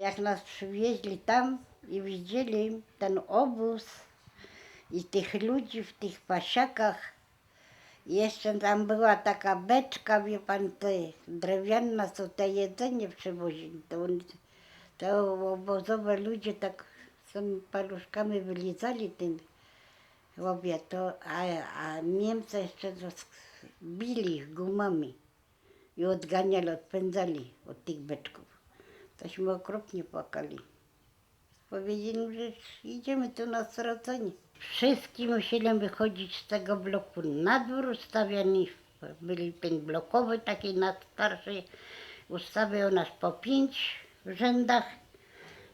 jak nas przywieźli tam i widzieli ten obóz i tych ludzi w tych pasiakach, jeszcze tam była taka beczka, wie pan, te drewniana, co te jedzenie przywozili. To, to obozowe ludzie tak z tymi paluszkami wylizali tym chłopie, to, a, a Niemcy jeszcze bili ich gumami i odganiali, odpędzali od tych beczków. Tośmy okropnie płakali. Powiedzieli, że idziemy tu na stracenie. Wszyscy musieli wychodzić z tego bloku na dwór, ustawiani byli blokowy, taki na starszy, ustawiał nas po pięć rzędach.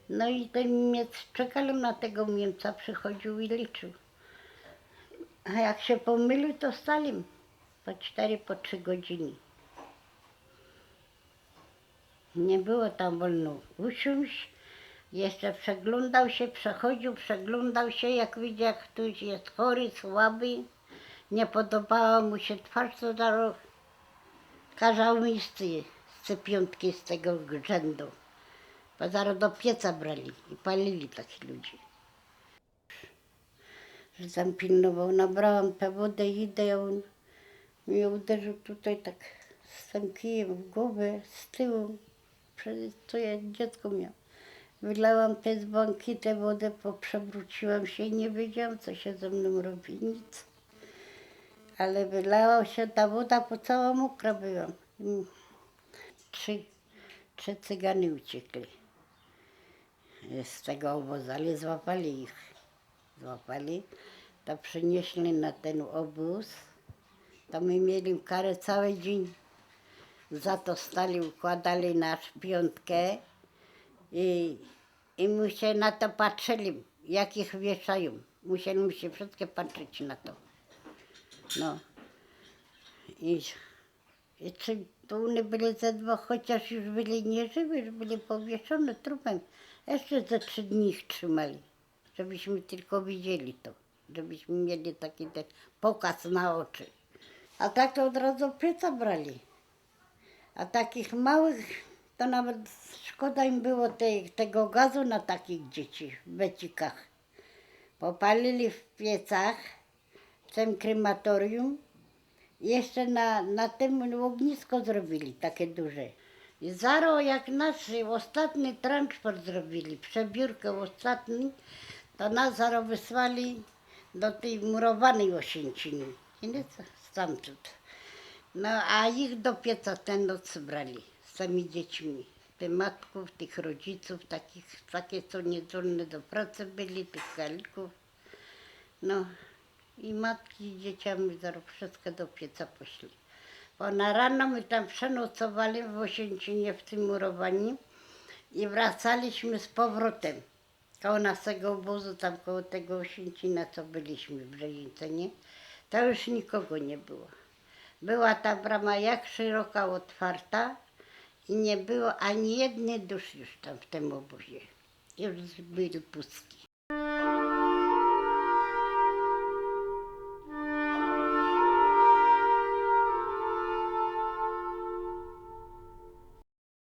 No i ten Niemiec, czekali na tego Niemca, przychodził i liczył. A jak się pomylił, to stali po cztery, po trzy godziny. Nie było tam wolno usiąść. Jeszcze przeglądał się, przechodził, przeglądał się, jak widział, jak ktoś jest chory, słaby. Nie podobała mu się twarz, to zaraz kazał mi z tej z tej piątki z tego rzędu. Bo zaraz do pieca brali i palili takich ludzi. Że tam pilnował, nabrałam tę wodę idę, a on mnie uderzył tutaj tak z tym kijem w głowę, z tyłu, co ja dziecko miał. Wylałam te dzwonki, tę wodę, poprzewróciłam się i nie wiedziałam, co się ze mną robi, nic. Ale wylała się ta woda, po cała mokra byłam. Trzy, trzy cygany uciekli z tego obozu, ale złapali ich. Złapali, to przynieśli na ten obóz. To my mieli karę cały dzień. Za to stali, układali na piątkę i, i my się na to patrzyli, jak ich wieszają. Musieliśmy się wszystkie patrzeć na to. No. I, i czy one byli ze dwa, chociaż już byli nieżywi, już byli powieszone trupem. Jeszcze ze trzy dni ich trzymali, żebyśmy tylko widzieli to. Żebyśmy mieli taki ten pokaz na oczy. A tak to od razu pieca brali. A takich małych, to nawet szkoda im było tej, tego gazu na takich dzieci w becikach. Popalili w piecach, w tym krematorium. Jeszcze na, na tym ognisko zrobili, takie duże. I zaro jak nasz ostatni transport zrobili, przebiórkę ostatni, to nas zaro wysłali do tej murowanej Osięciny. I nie stamtąd. No a ich do pieca tę noc brali tymi dziećmi. Tych matków, tych rodziców, takich, takie co niezdolne do pracy byli, tych kalików. No i matki z dzieciami zaraz wszystko do pieca poszli. Bo na rano my tam przenocowali w Osięcinie w tym murowaniu i wracaliśmy z powrotem. Koło naszego obozu, tam koło tego Osięcina, co byliśmy w Brzezińce, nie? To już nikogo nie było. Była ta brama jak szeroka otwarta i nie było ani jednej duszy już tam w tym obozie. Już byli pustki.